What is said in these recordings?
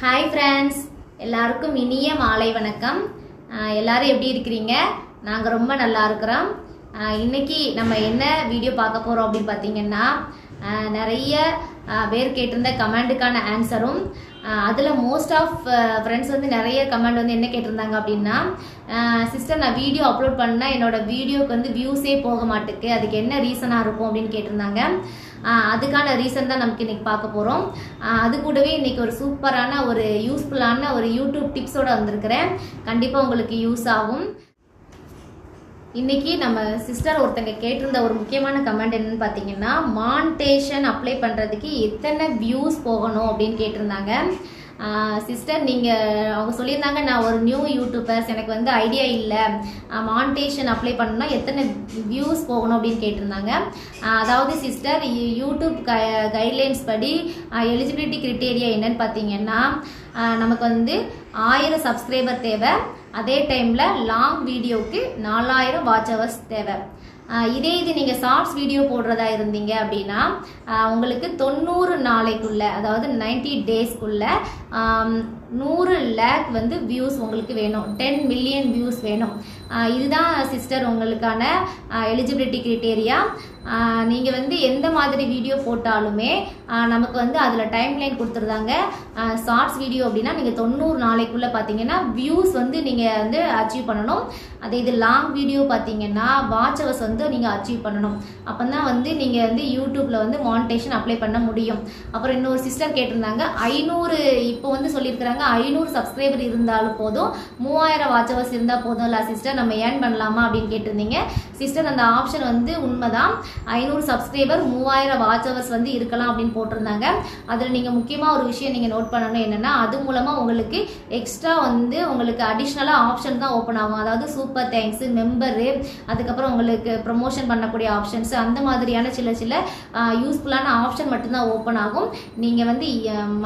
Hi friends எல்லாருக்கும் இனிய மாலை வணக்கம். எல்லாரும் எப்படி இருக்கிறீங்க? நாங்கள் ரொம்ப நல்லா இருக்கிறோம். இன்னைக்கு நம்ம என்ன வீடியோ பார்க்க போகிறோம் அப்படின்னு பார்த்தீங்கன்னா நிறைய பேர் கேட்டிருந்த கமெண்டுக்கான ஆன்சரும் அதில் மோஸ்ட் ஆஃப் ஃப்ரெண்ட்ஸ் வந்து நிறைய கமெண்ட் வந்து என்ன கேட்டிருந்தாங்க அப்படின்னா சிஸ்டர் நான் வீடியோ அப்லோட் பண்ணால் என்னோட வீடியோக்கு வந்து வியூஸே போக மாட்டுக்கு. அதுக்கு என்ன ரீசனாக இருக்கும்? அப்படின்னு கேட்டிருந்தாங்க. அதுக்கான ரீசன் தான் நமக்கு இன்னைக்கு பார்க்க போகிறோம் அது கூடவே இன்னைக்கு ஒரு சூப்பரான ஒரு யூஸ்ஃபுல்லான ஒரு யூடியூப் டிப்ஸோட வந்திருக்கிறேன். கண்டிப்பாக உங்களுக்கு யூஸ் ஆகும். இன்றைக்கி நம்ம சிஸ்டர் ஒருத்தங்க கேட்டிருந்த ஒரு முக்கியமான கமெண்ட் என்னென்னு பார்த்தீங்கன்னா மான்டேஷன் அப்ளை பண்ணுறதுக்கு எத்தனை வியூஸ் போகணும் அப்படின்னு கேட்டிருந்தாங்க. சிஸ்டர் நீங்கள் அவங்க சொல்லியிருந்தாங்க நான் ஒரு நியூ யூடியூபர்ஸ் எனக்கு வந்து ஐடியா இல்லை. மான்டேஷன் அப்ளை பண்ணணும்னா எத்தனை வியூஸ் போகணும் அப்படின்னு கேட்டிருந்தாங்க. அதாவது சிஸ்டர் யூடியூப் க கைட்லைன்ஸ் படி எலிஜிபிலிட்டி கிரிட்டேரியா என்னன்னு பார்த்தீங்கன்னா நமக்கு வந்து ஆயிரம் சப்ஸ்கிரைபர் தேவை. அதே டைமில் லாங் வீடியோவுக்கு நாலாயிரம் வாட்ச் ஹவர்ஸ் தேவை. இதே இது நீங்கள் ஷார்ட்ஸ் வீடியோ போடுறதா இருந்தீங்க அப்படின்னா உங்களுக்கு தொண்ணூறு நாளைக்குள்ளே அதாவது நைன்டி டேஸ்க்குள்ளே நூறு லேக் வந்து வியூஸ் உங்களுக்கு வேணும். டென் மில்லியன் வியூஸ் வேணும். இதுதான் சிஸ்டர் உங்களுக்கான எலிஜிபிலிட்டி கிரிட்டேரியா நீங்கள் வந்து எந்த மாதிரி வீடியோ போட்டாலுமே நமக்கு வந்து அதில் டைம் லைன் கொடுத்துருந்தாங்க ஷார்ட்ஸ் வீடியோ அப்படின்னா நீங்கள் தொண்ணூறு நாளைக்குள்ளே பார்த்தீங்கன்னா வியூஸ் வந்து நீங்கள் வந்து அச்சீவ் பண்ணணும். அதே இது லாங் வீடியோ பார்த்தீங்கன்னா வாட்ச் ஹவர்ஸ் வந்து நீங்கள் அச்சீவ் பண்ணணும். அப்போ தான் வந்து நீங்கள் வந்து யூடியூப்பில் வந்து மானிட்டேஷன் அப்ளை பண்ண முடியும். அப்புறம் இன்னொரு சிஸ்டர் கேட்டிருந்தாங்க ஐநூறு இப்போ வந்து சொல்லியிருக்கிறாங்க ஐநூறு சப்ஸ்கிரைபர் இருந்தாலும் போதும். மூவாயிரம் வாட்ச் ஹவர்ஸ் இருந்தால் இல்லை சிஸ்டர் நம்ம ஏர்ன் பண்ணலாமா அப்படின்னு கேட்டிருந்தீங்க. சிஸ்டர் அந்த ஆப்ஷன் வந்து உண்மைதான். ஐநூறு சப்ஸ்கிரைபர் மூவாயிரம் வாட்ச் ஹவர்ஸ் வந்து இருக்கலாம் அப்படின்னு போட்டிருந்தாங்க. அதில் நீங்கள் முக்கியமாக ஒரு விஷயம் நீங்கள் நோட் பண்ணணும் என்னென்னா அது மூலமாக உங்களுக்கு எக்ஸ்ட்ரா வந்து உங்களுக்கு அடிஷ்னலாக ஆப்ஷன் தான் ஓப்பன் ஆகும். அதாவது சூப்பர் தேங்க்ஸ் மெம்பரு அதுக்கப்புறம் உங்களுக்கு ப்ரொமோஷன் பண்ணக்கூடிய ஆப்ஷன்ஸ் அந்த மாதிரியான சில சில யூஸ்ஃபுல்லான ஆப்ஷன் மட்டும்தான் ஓப்பன் ஆகும். நீங்கள் வந்து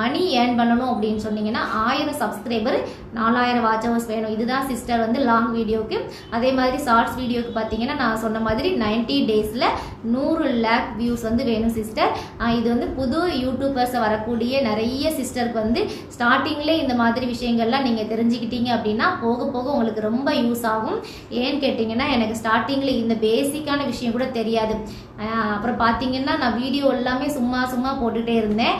மணி ஏர்ன் பண்ணணும் அப்படின்னு சொன்னீங்கன்னா ஆயிரம் சப்ஸ்கிரைபர் நாலாயிரம் வாட்ச் ஹவர்ஸ் வேணும். இதுதான் சிஸ்டர் வந்து லாங் வீடியோக்கு அதே மாதிரி ஷார்ட்ஸ் வீடியோக்கு பார்த்தீங்கன்னா நான் சொன்ன மாதிரி 90 டேஸில் நூறு லேக் வியூஸ் வந்து வேணும் சிஸ்டர் இது வந்து புது யூடியூபர்ஸ் வரக்கூடிய நிறைய சிஸ்டருக்கு வந்து ஸ்டார்டிங்லேயே இந்த மாதிரி விஷயங்கள்லாம் நீங்கள் தெரிஞ்சுக்கிட்டீங்க அப்படின்னா போக போக உங்களுக்கு ரொம்ப யூஸ் ஆகும். ஏன்னு கேட்டிங்கன்னா எனக்கு ஸ்டார்டிங்கில் இந்த பேசிக்கான விஷயம் கூட தெரியாது. அப்புறம் பார்த்தீங்கன்னா நான் வீடியோ எல்லாமே சும்மா சும்மா போட்டுகிட்டே இருந்தேன்.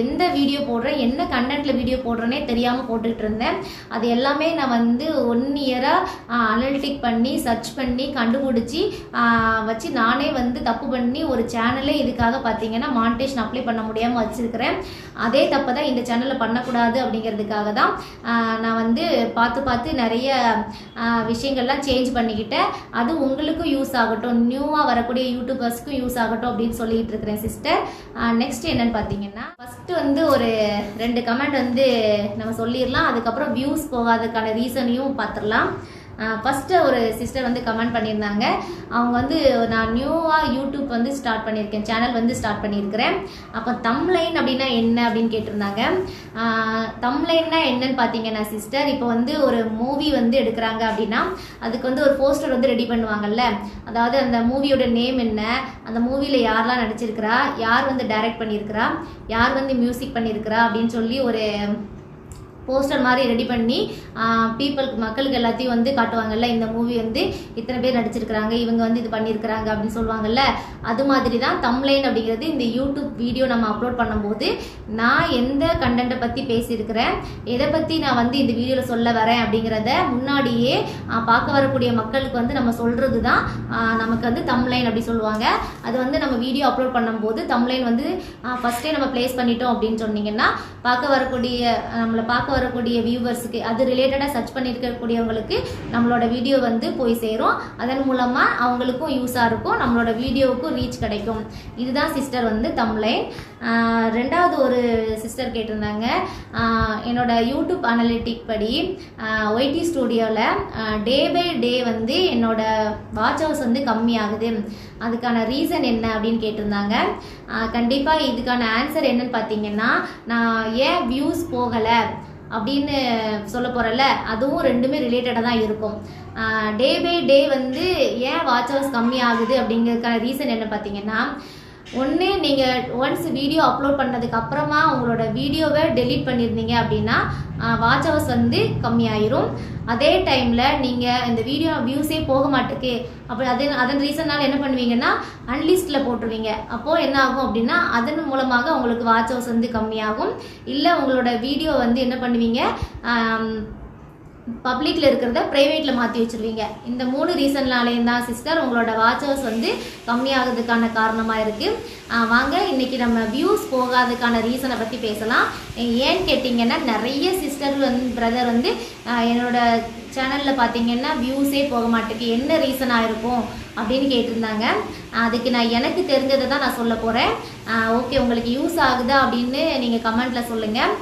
எந்த வீடியோ போடுறேன் என்ன கண்டென்ட்டில் வீடியோ போடுறேனே தெரியாமல் போட்டுட்டு இருந்தேன். அது எல்லாமே நான் வந்து ஒன் இயராக அனலிட்டிக் பண்ணி சர்ச் பண்ணி கண்டுபிடிச்சி வச்சு நானே வந்து தப்பு பண்ணி ஒரு சேனலே இதுக்காக பார்த்தீங்கன்னா மானிட்டேஷன் அப்ளை பண்ண முடியாமல் வச்சுருக்கிறேன். அதே தப்பை தான் இந்த சேனலில் பண்ணக்கூடாது அப்படிங்கிறதுக்காக தான் நான் வந்து பார்த்து பார்த்து நிறைய விஷயங்கள்லாம் சேஞ்ச் பண்ணிக்கிட்டேன். அது உங்களுக்கும் யூஸ் ஆகட்டும். நியூவாக வரக்கூடிய யூடியூப் யூடியூபர்ஸ்க்கும் யூஸ் ஆகட்டும் அப்படின்னு சொல்லிட்டு இருக்கிறேன் சிஸ்டர் நெக்ஸ்ட் என்னன்னு பார்த்தீங்கன்னா ஃபர்ஸ்ட் வந்து ஒரு ரெண்டு கமெண்ட் வந்து நம்ம சொல்லிடலாம். அதுக்கப்புறம் வியூஸ் போகாததுக்கான ரீசனையும் பார்த்துடலாம். ஃபஸ்ட்டு ஒரு சிஸ்டர் வந்து கமெண்ட் பண்ணியிருந்தாங்க. அவங்க வந்து நான் நியூவாக யூடியூப் வந்து ஸ்டார்ட் பண்ணியிருக்கேன். சேனல் வந்து ஸ்டார்ட் பண்ணியிருக்கிறேன். அப்போ தம்லைன் அப்படின்னா என்ன? அப்படின்னு கேட்டிருந்தாங்க. தம்லைன்னா என்னன்னு பார்த்தீங்கன்னா சிஸ்டர் இப்போ வந்து ஒரு மூவி வந்து எடுக்கிறாங்க அப்படின்னா அதுக்கு வந்து ஒரு போஸ்டர் வந்து ரெடி பண்ணுவாங்கல்ல. அதாவது அந்த மூவியோட நேம் என்ன? அந்த மூவியில் யாரெல்லாம் நடிச்சிருக்கிறா? யார் வந்து டைரக்ட் பண்ணியிருக்கிறா? யார் வந்து மியூசிக் பண்ணியிருக்கிறா? அப்படின்னு சொல்லி ஒரு போஸ்டர் மாதிரி ரெடி பண்ணி பீப்புளுக்கு மக்களுக்கு எல்லாத்தையும் வந்து காட்டுவாங்கல்ல இந்த மூவி வந்து இத்தனை பேர் நடிச்சிருக்கிறாங்க இவங்க வந்து இது பண்ணியிருக்கிறாங்க அப்படின்னு சொல்லுவாங்கல்ல அது மாதிரி தான் தம்லைன் அப்படிங்கிறது இந்த யூடியூப் வீடியோ நம்ம அப்லோட் பண்ணும்போது நான் எந்த கண்டென்ட்டை பற்றி பேசியிருக்கிறேன் எதை பற்றி நான் வந்து இந்த வீடியோவில் சொல்ல வரேன் அப்படிங்கிறத முன்னாடியே பார்க்க வரக்கூடிய மக்களுக்கு வந்து நம்ம சொல்கிறது தான் நமக்கு வந்து தம்லைன் அப்படி சொல்லுவாங்க. அது வந்து நம்ம வீடியோ அப்லோட் பண்ணும்போது தம்லைன் வந்து ஃபஸ்ட்டே நம்ம ப்ளேஸ் பண்ணிட்டோம் அப்படின்னு சொன்னீங்கன்னா பார்க்க வரக்கூடிய நம்மளை பார்க்க வரக்கூடிய வியூவர்ஸுக்கு அது ரிலேட்டடாக சர்ச் பண்ணியிருக்கக்கூடியவங்களுக்கு நம்மளோட வீடியோ வந்து போய் சேரும். அதன் மூலமாக அவங்களுக்கும் யூஸாக இருக்கும். நம்மளோட வீடியோவுக்கும் ரீச் கிடைக்கும். இதுதான் சிஸ்டர் வந்து தம்லைன் ரெண்டாவது ஒரு சிஸ்டர் கேட்டிருந்தாங்க. என்னோட யூடியூப் அனலிட்டிக் படி ஒய்டி ஸ்டூடியோவில் டே பை டே வந்து என்னோட வாட்ச் ஹவர்ஸ் வந்து கம்மியாகுது. அதுக்கான ரீசன் என்ன அப்படின்னு கேட்டிருந்தாங்க. கண்டிப்பாக இதுக்கான ஆன்சர் என்னன்னு பார்த்தீங்கன்னா நான் ஏன் வியூஸ் போகலை? அப்படின்னு சொல்ல போகிறல்ல அதுவும் ரெண்டுமே ரிலேட்டடாக தான் இருக்கும். டே பை டே வந்து ஏன் வாட்ச் ஹவர்ஸ் கம்மி ஆகுது அப்படிங்கிறதுக்கான ரீசன் என்ன பார்த்தீங்கன்னா ஒன்று நீங்கள் ஒன்ஸ் வீடியோ அப்லோட் பண்ணதுக்கு அப்புறமா உங்களோட வீடியோவை டெலீட் பண்ணியிருந்தீங்க அப்படின்னா வாட்ச் ஹவர்ஸ் வந்து கம்மியாயிரும். அதே டைமில் நீங்கள் இந்த வீடியோ வியூஸே போக மாட்டேக்கு. அப்படி அது அதன் ரீசன்னால என்ன பண்ணுவீங்கன்னா அன்லிஸ்ட்டில் போட்டுருவீங்க. அப்போது என்ன ஆகும் அப்படின்னா அதன் மூலமாக உங்களுக்கு வாட்ச் ஹவர்ஸ் வந்து கம்மியாகும். இல்லை உங்களோட வீடியோ வந்து என்ன பண்ணுவீங்க பப்ளிக்கில் இருக்கிறத ப்ரைவேட்டில் மாற்றி வச்சிருவீங்க. இந்த மூணு ரீசன்னாலேயும் தான் சிஸ்டர் உங்களோட வாட்சர்ஸ் வந்து கம்மியாகிறதுக்கான காரணமாக இருக்குது வாங்க இன்னைக்கு நம்ம வியூஸ் போகாததுக்கான ரீசனை பற்றி பேசலாம். ஏன்னு கேட்டிங்கன்னா நிறைய சிஸ்டர் வந்து பிரதர் வந்து என்னோட சேனலில் பார்த்தீங்கன்னா வியூஸே போக மாட்டேங்குது என்ன ரீசனாக இருக்கும் அப்படின்னு கேட்டிருந்தாங்க. அதுக்கு நான் எனக்கு தெரிஞ்சதை தான் நான் சொல்ல போகிறேன் ஓகே உங்களுக்கு யூஸ் ஆகுதா அப்படின்னு நீங்கள் கமெண்ட்டில் சொல்லுங்கள்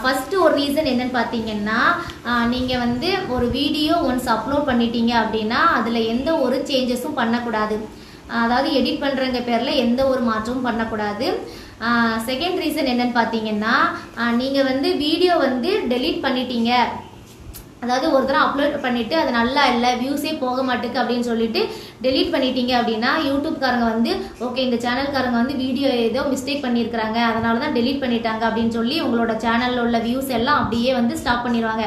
ஃபஸ்ட்டு ஒரு ரீசன் என்னன்னு பார்த்தீங்கன்னா நீங்கள் வந்து ஒரு வீடியோ ஒன்ஸ் அப்லோட் பண்ணிட்டீங்க அப்படின்னா அதில் எந்த ஒரு சேஞ்சஸும் பண்ணக்கூடாது. அதாவது எடிட் பண்ணுறங்க பேரில் எந்த ஒரு மாற்றமும் பண்ணக்கூடாது. செகண்ட் ரீசன் என்னன்னு பார்த்தீங்கன்னா நீங்கள் வந்து வீடியோ வந்து டெலீட் பண்ணிட்டீங்க. அதாவது ஒரு தடவை அப்லோட் பண்ணிட்டு அது நல்லா இல்லை வியூஸே போக மாட்டேக்கு அப்படின்னு சொல்லிட்டு டெலீட் பண்ணிட்டீங்க அப்படின்னா யூடியூப்காரங்க வந்து ஓகே இந்த சேனல்காரங்க வந்து வீடியோ ஏதோ மிஸ்டேக் பண்ணியிருக்கிறாங்க அதனால தான் டெலீட் பண்ணிட்டாங்க அப்படின்னு சொல்லி உங்களோட சேனலில் உள்ள வியூஸ் எல்லாம் அப்படியே வந்து ஸ்டாப் பண்ணிடுவாங்க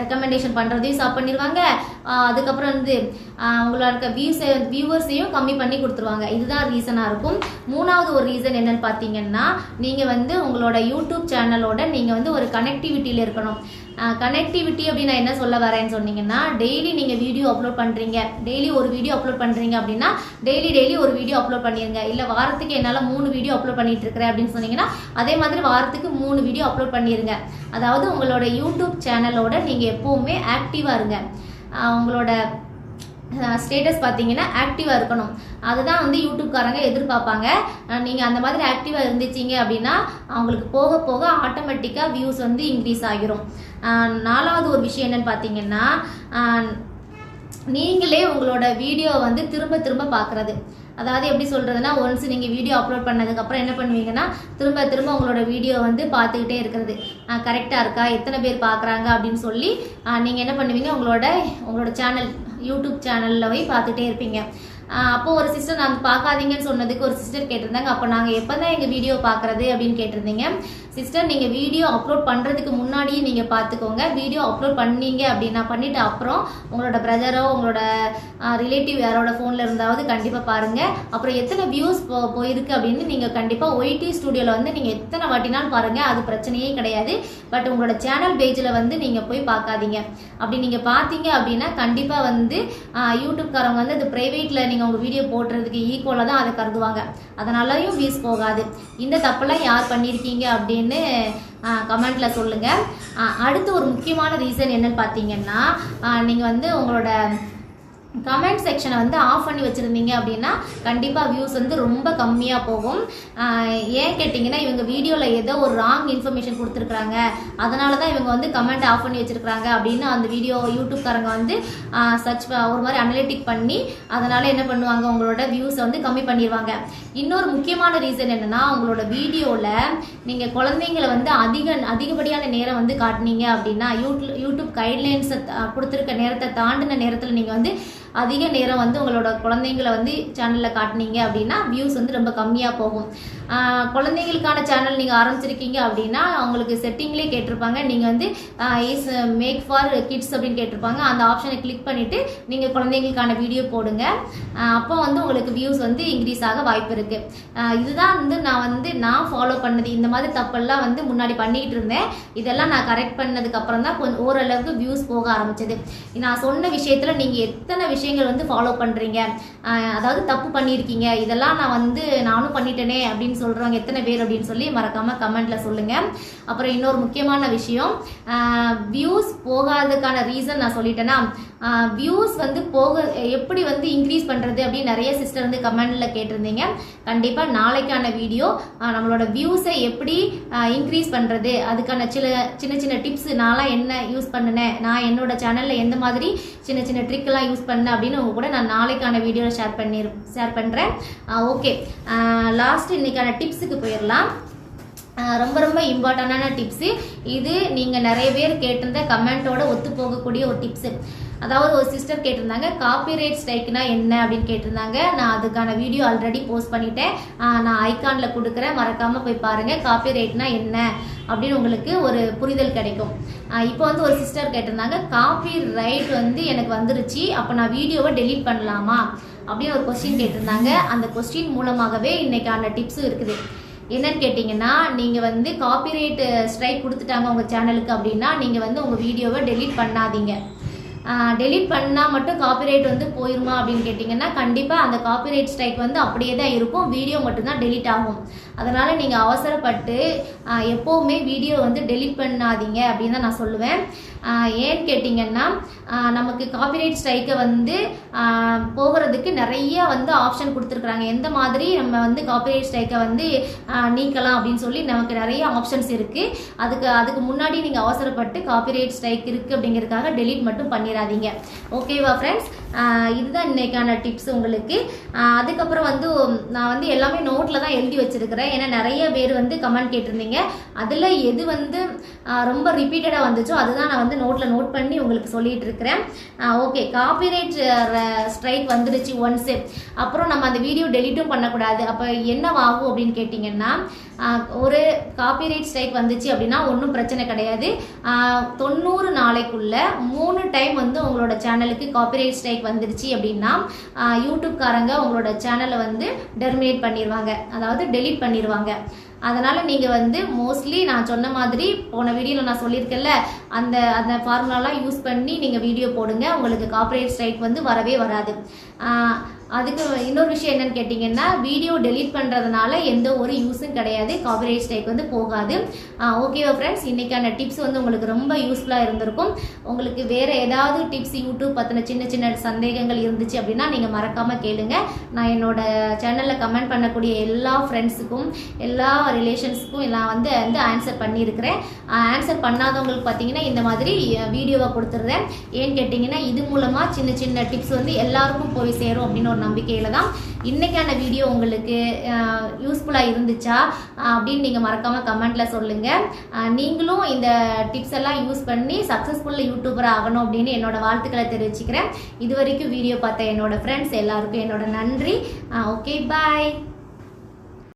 ரெக்கமெண்டேஷன் பண்ணுறதையும் ஸ்டாப் பண்ணிடுவாங்க அதுக்கப்புறம் வந்து உங்களோட இருக்க வியூஸ் வியூவர்ஸையும் கம்மி பண்ணி கொடுத்துருவாங்க. இதுதான் ரீசனாக இருக்கும். மூணாவது ஒரு ரீசன் என்னன்னு பார்த்தீங்கன்னா நீங்கள் வந்து உங்களோட யூடியூப் சேனலோட நீங்கள் வந்து ஒரு கனெக்டிவிட்டியில் இருக்கணும். கனெக்டிவிட்டி அப்படின்னு நான் என்ன சொல்ல வரேன்னு சொன்னீங்கன்னா டெய்லி நீங்கள் வீடியோ அப்லோட் பண்ணுறீங்க டெய்லி ஒரு வீடியோ அப்லோட் பண்ணுறீங்க அப்படின்னா டெய்லி டெய்லி ஒரு வீடியோ அப்லோட் பண்ணிடுங்க இல்லை வாரத்துக்கு என்னால் மூணு வீடியோ அப்லோட் பண்ணிட்டு இருக்கிறேன் அப்படின்னு சொன்னீங்கன்னா அதே மாதிரி வாரத்துக்கு மூணு வீடியோ அப்லோட் பண்ணிருங்க. அதாவது உங்களோட யூடியூப் சேனலோட நீங்கள் எப்போவுமே ஆக்டிவாக இருங்க. உங்களோட ஸ்டேட்டஸ் பார்த்தீங்கன்னா ஆக்டிவாக இருக்கணும். அதுதான் வந்து யூடியூப்காரங்க எதிர்பார்ப்பாங்க. நீங்கள் அந்த மாதிரி ஆக்டிவாக இருந்துச்சிங்க அப்படின்னா அவங்களுக்கு போக போக ஆட்டோமேட்டிக்காக வியூஸ் வந்து இன்க்ரீஸ் ஆகிரும். நாலாவது ஒரு விஷயம் என்னன்னு பார்த்தீங்கன்னா நீங்களே உங்களோட வீடியோ வந்து திரும்ப திரும்ப பார்க்குறது. அதாவது எப்படி சொல்கிறதுனா ஒன்ஸ் நீங்கள் வீடியோ அப்லோட் பண்ணதுக்கப்புறம் என்ன பண்ணுவீங்கன்னா திரும்ப திரும்ப உங்களோட வீடியோ வந்து பார்த்துக்கிட்டே இருக்கிறது. கரெக்டாக இருக்கா? எத்தனை பேர் பார்க்குறாங்க அப்படின்னு சொல்லி நீங்கள் என்ன பண்ணுவீங்க? உங்களோட உங்களோட சேனல் யூடியூப் சேனலில் போய் பார்த்துட்டே இருப்பீங்க. அப்போ ஒரு சிஸ்டர் நான் பார்க்காதீங்கன்னு சொன்னதுக்கு ஒரு சிஸ்டர் கேட்டிருந்தாங்க. அப்போ நாங்கள் எப்போ தான் எங்கள் வீடியோ பார்க்குறது அப்படின்னு கேட்டிருந்தீங்க. சிஸ்டர் நீங்கள் வீடியோ அப்லோட் பண்ணுறதுக்கு முன்னாடியே நீங்கள் பார்த்துக்கோங்க வீடியோ அப்லோட் பண்ணீங்க அப்படின்னா பண்ணிவிட்டு அப்புறம் உங்களோட பிரதரோ உங்களோட ரிலேட்டிவ் யாரோட ஃபோனில் இருந்தாவது கண்டிப்பாக பாருங்கள் அப்புறம் எத்தனை வியூஸ் போ போயிருக்கு அப்படின்னு நீங்கள் கண்டிப்பாக ஒய்டி ஸ்டுடியோவில் வந்து நீங்கள் எத்தனை வாட்டினாலும் பாருங்கள் அது பிரச்சனையே கிடையாது. பட் உங்களோட சேனல் பேஜில் வந்து நீங்கள் போய் பார்க்காதீங்க அப்படி நீங்கள் பார்த்தீங்க அப்படின்னா கண்டிப்பாக வந்து யூடியூப்காரவங்க வந்து அது ப்ரைவேட்டில் நீங்கள் உங்கள் வீடியோ போடுறதுக்கு ஈக்குவலாக தான் அதை கருதுவாங்க. அதனாலையும் வியூஸ் போகாது. இந்த தப்பெல்லாம் யார் பண்ணியிருக்கீங்க அப்படின்னு கமெண்ட்டில் சொல்லுங்கள் அடுத்து ஒரு முக்கியமான ரீசன் என்னன்னு பார்த்தீங்கன்னா நீங்கள் வந்து உங்களோட கமெண்ட் செக்ஷனை வந்து ஆஃப் பண்ணி வச்சுருந்தீங்க அப்படின்னா கண்டிப்பாக வியூஸ் வந்து ரொம்ப கம்மியாக போகும். ஏன் கேட்டிங்கன்னா இவங்க வீடியோவில் ஏதோ ஒரு ராங் இன்ஃபர்மேஷன் கொடுத்துருக்குறாங்க. அதனால தான் இவங்க வந்து கமெண்ட் ஆஃப் பண்ணி வச்சுருக்குறாங்க அப்படின்னு அந்த வீடியோ யூடியூப்காரங்க வந்து சர்ச் ஒரு மாதிரி அனலிட்டிக் பண்ணி அதனால் என்ன பண்ணுவாங்க உங்களோட வியூஸை வந்து கம்மி பண்ணிடுவாங்க இன்னொரு முக்கியமான ரீசன் என்னென்னா உங்களோட வீடியோவில் நீங்கள் குழந்தைங்களை வந்து அதிக அதிகப்படியான நேரம் வந்து காட்டுனீங்க அப்படின்னா யூடியூப் யூடியூப் கைட்லைன்ஸை கொடுத்துருக்க நேரத்தை தாண்டின நேரத்தில் நீங்கள் வந்து அதிக நேரம் வந்து உங்களோட குழந்தைங்களை வந்து சேனலில் காட்டினீங்க அப்படின்னா வியூஸ் வந்து ரொம்ப கம்மியாக போகும். குழந்தைங்களுக்கான சேனல் நீங்கள் ஆரம்பிச்சிருக்கீங்க அப்படின்னா அவங்களுக்கு செட்டிங்லேயே கேட்டிருப்பாங்க. நீங்கள் வந்து இஸ் மேக் ஃபார் கிட்ஸ் அப்படின்னு கேட்டிருப்பாங்க. அந்த ஆப்ஷனை கிளிக் பண்ணிவிட்டு நீங்கள் குழந்தைங்களுக்கான வீடியோ போடுங்க. அப்போ வந்து உங்களுக்கு வியூஸ் வந்து இன்க்ரீஸ் ஆக வாய்ப்பு இருக்குது இதுதான் வந்து நான் வந்து நான் ஃபாலோ பண்ணது. இந்த மாதிரி தப்பெல்லாம் வந்து முன்னாடி பண்ணிக்கிட்டு இருந்தேன். இதெல்லாம் நான் கரெக்ட் பண்ணதுக்கப்புறம் தான் கொஞ்சம் ஓரளவுக்கு வியூஸ் போக ஆரம்பிச்சது. நான் சொன்ன விஷயத்தில் நீங்கள் எத்தனை விஷயம் விஷயங்கள் வந்து ஃபாலோ பண்ணுறீங்க அதாவது தப்பு பண்ணியிருக்கீங்க. இதெல்லாம் நான் வந்து நானும் பண்ணிட்டேனே அப்படின்னு சொல்கிறவங்க எத்தனை பேர் அப்படின்னு சொல்லி மறக்காமல் கமெண்ட்டில் சொல்லுங்கள் அப்புறம் இன்னொரு முக்கியமான விஷயம் வியூஸ் போகாததுக்கான ரீசன் நான் சொல்லிட்டேன்னா வியூஸ் வந்து போக எப்படி வந்து இன்க்ரீஸ் பண்ணுறது அப்படின்னு நிறைய சிஸ்டர் வந்து கமெண்டில் கேட்டிருந்தீங்க. கண்டிப்பாக நாளைக்கான வீடியோ நம்மளோட வியூஸை எப்படி இன்க்ரீஸ் பண்ணுறது அதுக்கான சில சின்ன சின்ன டிப்ஸ் நான்லாம் என்ன யூஸ் பண்ணினேன்? நான் என்னோட சேனலில் எந்த மாதிரி சின்ன சின்ன ட்ரிக்கெல்லாம் யூஸ் பண்ணேன் அப்படின்னு உங்கள் கூட நான் நாளைக்கான வீடியோவில் ஷேர் பண்ணி ஷேர் பண்ணுறேன் ஓகே லாஸ்ட் இன்றைக்கான டிப்ஸுக்கு போயிடலாம் ரொம்ப ரொம்ப இம்பார்ட்டண்டான டிப்ஸு இது நீங்கள் நிறைய பேர் கேட்டிருந்த கமெண்ட்டோட ஒத்து போகக்கூடிய ஒரு டிப்ஸு அதாவது ஒரு சிஸ்டர் கேட்டிருந்தாங்க காப்பிரைட் ஸ்ட்ரைக்னா என்ன? அப்படின்னு கேட்டிருந்தாங்க. நான் அதுக்கான வீடியோ ஆல்ரெடி போஸ்ட் பண்ணிட்டேன். நான் ஐகானில் கொடுக்குறேன். மறக்காமல் போய் பாருங்கள் காப்பிரைட்னா என்ன? அப்படின்னு உங்களுக்கு ஒரு புரிதல் கிடைக்கும். இப்போ வந்து ஒரு சிஸ்டர் கேட்டிருந்தாங்க காப்பி ரைட் வந்து எனக்கு வந்துருச்சு. அப்போ நான் வீடியோவை டெலீட் பண்ணலாமா? அப்படின்னு ஒரு கொஸ்டின் கேட்டிருந்தாங்க. அந்த கொஸ்டின் மூலமாகவே இன்னைக்கான டிப்ஸும் இருக்குது. என்னன்னு கேட்டிங்கன்னா நீங்கள் வந்து காப்பிரைட் ஸ்ட்ரைக் கொடுத்துட்டாங்க உங்கள் சேனலுக்கு அப்படின்னா நீங்கள் வந்து உங்கள் வீடியோவை டெலீட் பண்ணாதீங்க. டெலிட் பண்ணால் மட்டும் காப்பிரைட் வந்து போயிருமா அப்படின்னு கேட்டிங்கன்னா கண்டிப்பாக அந்த காப்பிரைட் ஸ்ட்ரைக் வந்து அப்படியே தான் இருக்கும். வீடியோ மட்டும்தான் டெலீட் ஆகும். அதனால் நீங்கள் அவசரப்பட்டு எப்போவுமே வீடியோ வந்து டெலிட் பண்ணாதீங்க அப்படின்னு தான் நான் சொல்லுவேன். ஏன்னு கேட்டிங்கன்னா நமக்கு காப்பிரைட் ஸ்ட்ரைக்கை வந்து போகிறதுக்கு நிறைய வந்து ஆப்ஷன் கொடுத்துருக்குறாங்க. எந்த மாதிரி நம்ம வந்து காப்பிரைட் ஸ்ட்ரைக்கை வந்து நீக்கலாம் அப்படின்னு சொல்லி நமக்கு நிறைய ஆப்ஷன்ஸ் இருக்குது அதுக்கு அதுக்கு முன்னாடி நீங்கள் அவசரப்பட்டு காப்பிரைட் ஸ்ட்ரைக் இருக்குது அப்படிங்கிறதுக்காக டெலிட் மட்டும் பண்ணிடாதீங்க ஓகேவா ஃப்ரெண்ட்ஸ் இதுதான் இன்னைக்கான டிப்ஸ் உங்களுக்கு. அதுக்கப்புறம் வந்து நான் வந்து எல்லாமே நோட்டில் தான் எழுதி வச்சிருக்கிறேன். ஏன்னா நிறைய பேர் வந்து கமெண்ட் கேட்டிருந்தீங்க. அதில் எது வந்து ரொம்ப ரிப்பீட்டடாக வந்துச்சோ அதுதான் நான் வந்து நோட்டில் நோட் பண்ணி உங்களுக்கு சொல்லிட்டு இருக்கிறேன். ஓகே காப்பிரைட் ஸ்ட்ரைக் வந்துடுச்சு ஒன்ஸு அப்புறம் நம்ம அந்த வீடியோ டெலிட்டும் பண்ணக்கூடாது. அப்போ என்னவாகும் அப்படின்னு கேட்டிங்கன்னா ஒரு காப்பிரைட் ஸ்ட்ரைக் வந்துச்சு அப்படின்னா ஒன்றும் பிரச்சனை கிடையாது. தொண்ணூறு நாளைக்குள்ள மூணு டைம் வந்து உங்களோட சேனலுக்கு காப்பிரைட் ஸ்ட்ரைக் வந்துடுச்சு அப்படின்னா யூடியூப்காரங்க உங்களோட சேனலை வந்து டெர்மினேட் பண்ணிடுவாங்க அதாவது டெலீட் பண்ணிடுவாங்க அதனால் நீங்கள் வந்து மோஸ்ட்லி நான் சொன்ன மாதிரி போன வீடியோவில் நான் சொல்லியிருக்கேன்ல அந்த அந்த ஃபார்முலாலாம் யூஸ் பண்ணி நீங்கள் வீடியோ போடுங்க. உங்களுக்கு காப்பரேட் ஸ்ட்ரைக் வந்து வரவே வராது. அதுக்கு இன்னொரு விஷயம் என்னன்னு கேட்டிங்கன்னா வீடியோ டெலீட் பண்ணுறதுனால எந்த ஒரு யூஸும் கிடையாது. காப்பிரைட் ஸ்ட்ரைக் வந்து போகாது. ஓகேவா ஃப்ரெண்ட்ஸ் இன்றைக்கான டிப்ஸ் வந்து உங்களுக்கு ரொம்ப யூஸ்ஃபுல்லாக இருந்திருக்கும். உங்களுக்கு வேறு ஏதாவது டிப்ஸ் யூடியூப் பற்றின சின்ன சின்ன சந்தேகங்கள் இருந்துச்சு அப்படின்னா நீங்கள் மறக்காமல் கேளுங்க. நான் என்னோட சேனலில் கமெண்ட் பண்ணக்கூடிய எல்லா ஃப்ரெண்ட்ஸுக்கும் எல்லா ரிலேஷன்ஸுக்கும் நான் வந்து வந்து ஆன்சர் பண்ணியிருக்கிறேன். ஆன்சர் பண்ணாதவங்களுக்கு பார்த்தீங்கன்னா இந்த மாதிரி வீடியோவை கொடுத்துட்றேன். ஏன்னு கேட்டிங்கன்னா இது மூலமாக சின்ன சின்ன டிப்ஸ் வந்து எல்லாருக்கும் போய் சேரும் அப்படின்னு ஒரு நம்பிக்கையில் தான் இன்றைக்கான வீடியோ உங்களுக்கு யூஸ்ஃபுல்லாக இருந்துச்சா? அப்படின்னு நீங்கள் மறக்காமல் கமெண்ட்டில் சொல்லுங்கள் நீங்களும் இந்த டிப்ஸ் எல்லாம் யூஸ் பண்ணி சக்ஸஸ்ஃபுல்லாக யூடியூபராக ஆகணும் அப்படின்னு என்னோட வாழ்த்துக்களை தெரிவிச்சுக்கிறேன். இது வரைக்கும் வீடியோ பார்த்த என்னோட ஃப்ரெண்ட்ஸ் எல்லாருக்கும் என்னோட நன்றி. Okay bye